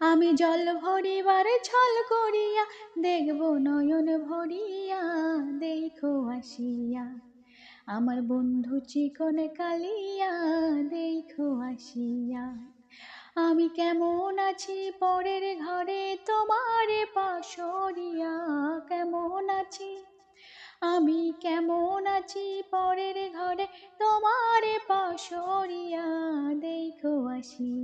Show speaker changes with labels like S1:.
S1: আমি জল ভরিবার ছল করিয়া দেখব নয়ন ভরিয়া, দেখো আসিয়া। আমার বন্ধু চিকন কালিয়া, দেখো আসিয়া। আমি কেমন আছি পরের ঘরে তোমারে পাশরিয়া, কেমন আছি? আমি কেমন আছি পরের ঘরে তোমারে পাশরিয়া, দেখো আসিয়া।